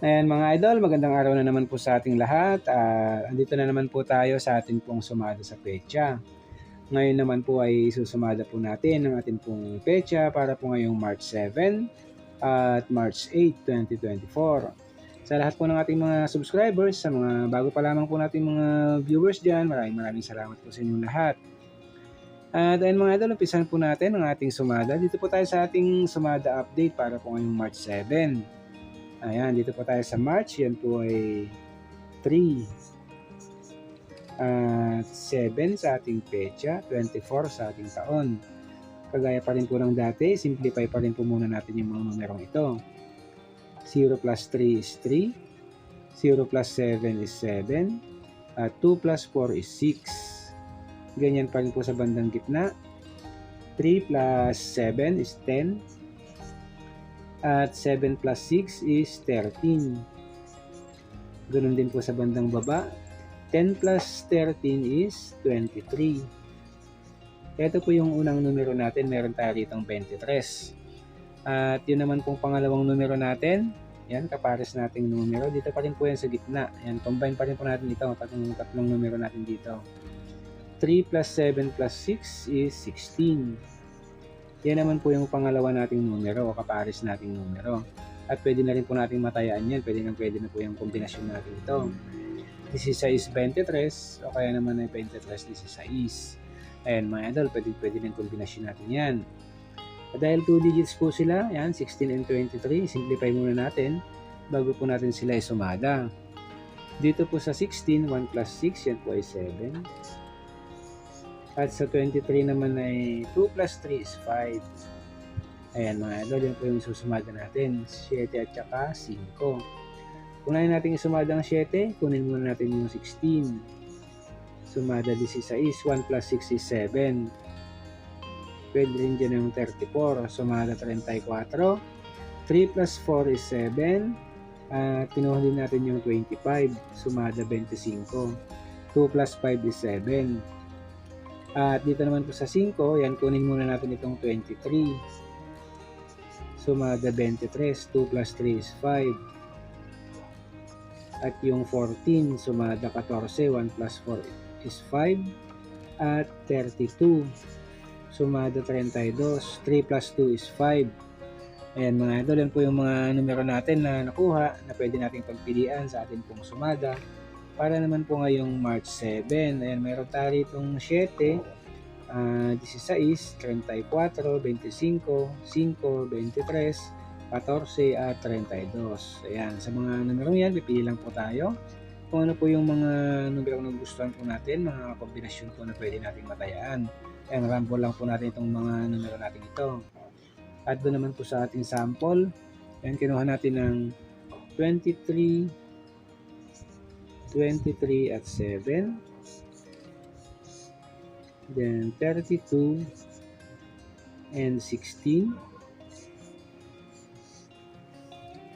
Ayan mga idol, magandang araw na naman po sa ating lahat. Uh, andito na naman po tayo sa ating pong sumada sa pecha. Ngayon naman po ay susumada po natin ang ating pong pecha para po ngayong March 7 at March 8, 2024. Sa lahat po ng ating mga subscribers, sa mga bago pa lamang po nating mga viewers dyan, maraming maraming salamat po sa inyong lahat. At ayun mga idol, umpisan po natin ang ating sumada. Dito po tayo sa ating sumada update para po ngayong March 7. Ayan, dito po tayo sa March. Yan po ay 3 at 7 sa ating pecha, 24 sa ating taon. Kagaya pa rin po ng dati, simplify pa rin po muna natin yung mga numerong ito. 0 plus 3 is 3, 0 plus 7 is 7, at 2 plus 4 is 6. Ganyan pa rin po sa bandang gitna. 3 plus 7 is 10, at 7 plus 6 is 13. Ganun din po sa bandang baba. 10 plus 13 is 23. Ito po yung unang numero natin. Meron tayo ditong 23. At yun naman pong pangalawang numero natin. Yan, kapares nating numero. Dito pa rin po yan sa gitna. Yan, combine pa rin po natin ito. Tatlong, tatlong numero natin dito. 3 plus 7 plus 6 is 16. Yan naman po yung pangalawa nating numero o kapares nating numero. At pwede na rin po nating matayaan yan. Pwede na pwede na po yung kombinasyon natin ito. 16, 23 o kaya naman ay 23, 16. Ayan mga idol, pwede, pwede na yung kombinasyon natin yan. At dahil 2 digits po sila, yan, 16 and 23, simplify muna natin bago po natin sila isumada. Dito po sa 16, 1 plus 6, yan po ay 7. At sa 23 naman ay 2 plus 3 is 5. Ayan mga idol, yan po yung susumada natin. 7 at saka 5. Kung natin natin isumada ang 7, kunin muna natin yung 16. Sumada 16, 1 plus 6 is 7. Pwede rin dyan yung 34. Sumada 34. 3 plus 4 is 7. At uh, kinuha din natin yung 25. Sumada 25. 2 plus 5 is 7. At dito naman po sa 5, yan kunin muna natin itong 23. Sumada 23, 2 plus 3 is 5. At yung 14, sumada 14, 1 plus 4 is 5. At 32, sumada 32, 3 plus 2 is 5. Ayan mga idol, yan po yung mga numero natin na nakuha na pwede nating pagpilian sa ating pong sumada para naman po ngayong March 7. Ayan, meron tayo itong 7, uh, 16, 34, 25, 5, 23, 14 at 32. Ayan, sa mga numerong yan, pipili lang po tayo kung ano po yung mga numero na gustuhan po natin, mga kombinasyon po na pwede nating matayaan. Ayan, rambo lang po natin itong mga numero natin ito. At doon naman po sa ating sample, ayan, kinuha natin ng 23, 23 at 7. Then 32 and 16.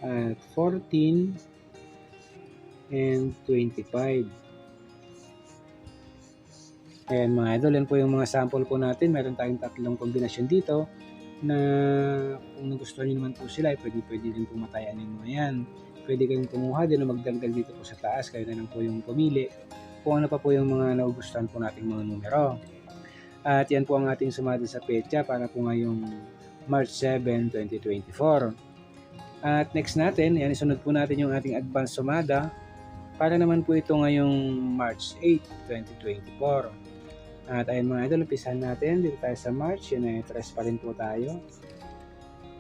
At 14 and 25. Ayan mga idol, yan po yung mga sample po natin. Meron tayong tatlong kombinasyon dito na kung nagustuhan nyo naman po sila, pwede pwede din pumatayan yung mga yan pwede kayong kumuha din o magdagdag dito po sa taas. Kayo na lang po yung pumili kung ano pa po yung mga nagugustuhan po nating mga numero. At yan po ang ating sumada sa pecha para po ngayong March 7, 2024. At next natin, yan isunod po natin yung ating advance sumada para naman po ito ngayong March 8, 2024. At ayun mga idol, umpisahan natin dito tayo sa March. Yan ay tres pa rin po tayo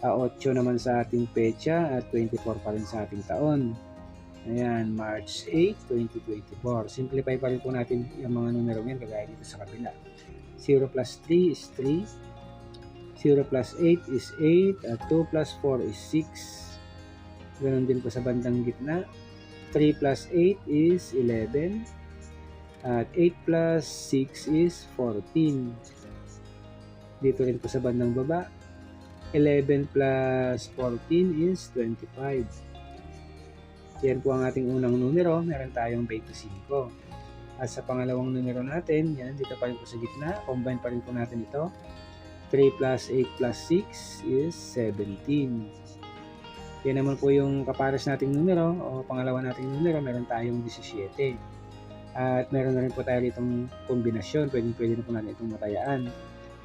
uh, 8 naman sa ating pecha at 24 pa rin sa ating taon. Ayan, March 8, 2024. Simplify pa rin po natin yung mga numero yan kagaya dito sa kabila. 0 plus 3 is 3. 0 plus 8 is 8. At 2 plus 4 is 6. Ganon din po sa bandang gitna. 3 plus 8 is 11. At 8 plus 6 is 14. Dito rin po sa bandang baba. 11 plus 14 is 25. Yan po ang ating unang numero. Meron tayong 25. At sa pangalawang numero natin, yan, dito pa rin po sa gitna. Combine pa rin po natin ito. 3 plus 8 plus 6 is 17. Yan naman po yung kapares nating numero o pangalawa nating numero, meron tayong 17. At meron na rin po tayo ditong kombinasyon, pwede pwede na po natin itong matayaan.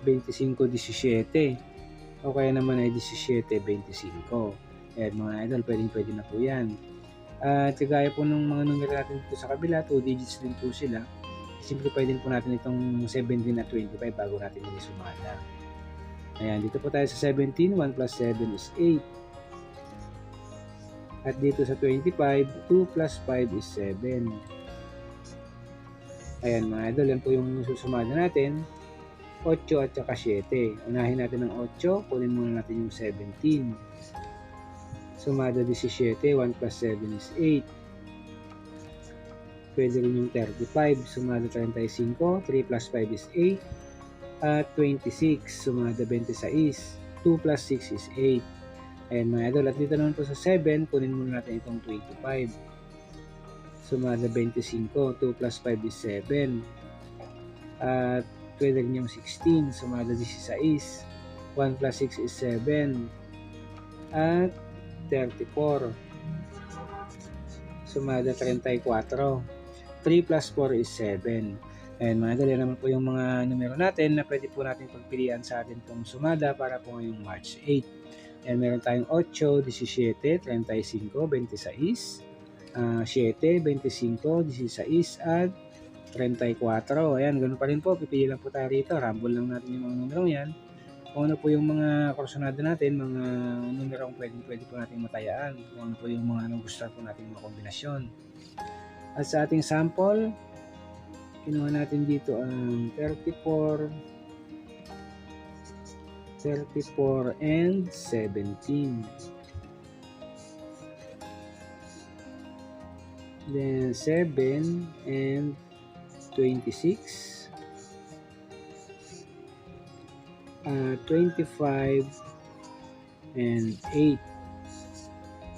25-17 o kaya naman ay 17-25. Ayan mga idol, pwede pwede na po yan. At kagaya po ng mga numero natin dito sa kabila, 2 digits din po sila. Simplify din po natin itong 17 at 25 bago natin yung sumada. Ayan, dito po tayo sa 17, 1 plus 7 is 8. At dito sa 25, 2 plus 5 is 7. Ayan mga idol, yan po yung susumada natin. 8 at saka 7. Unahin natin ng 8, kunin muna natin yung 17. Sumada 17, 1 plus 7 is 8. Pwede rin yung 35, sumada 35, 3 plus 5 is 8. At 26, sumada 26. 2 plus 6 is 8. Ayan mga idol, at dito naman po sa 7, kunin muna natin itong 25. Sumada 25, 2 plus 5 is 7. At pwede rin yung 16, sumada 16. 1 plus 6 is 7. At 34. Sumada 34. 3 plus 4 is 7. And mga yan naman po yung mga numero natin na pwede po natin pagpilian sa atin pong sumada para po ngayong March 8. And meron tayong 8, 17, 35, 26, ah, 7, 25, 16, at 34. Ayan, ganun pa rin po. Pipili lang po tayo rito. Rumble lang natin yung mga numero yan. Kung ano po yung mga korsonada natin, mga numero ang pwede, pwede po natin matayaan. Kung ano po yung mga nagustuhan po natin mga kombinasyon. At sa ating sample, kinuha natin dito ang 34, 34 and 17. Then 7 and 26. Uh, 25 and 8.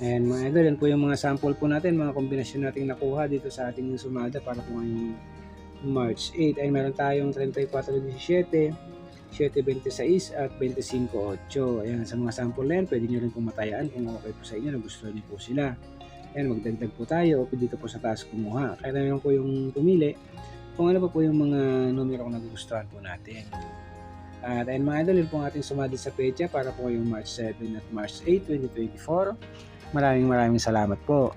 Ayan mga idol, yan po yung mga sample po natin, mga kombinasyon nating nakuha dito sa ating sumada para po ngayong March 8 ay meron tayong 34-17, 7-26 at 25-8. Ayan, sa mga sample na yan, pwede nyo rin pumatayaan kung okay po sa inyo, nagustuhan nyo po sila. Ayan, magdagdag po tayo dito po sa taas kumuha. Kaya naman po yung pumili kung ano pa po yung mga numero na nagugustuhan po natin. At ayun mga idol, yun po ating sumada sa pecha para po yung March 7 at March 8, 2024. Maraming maraming salamat po.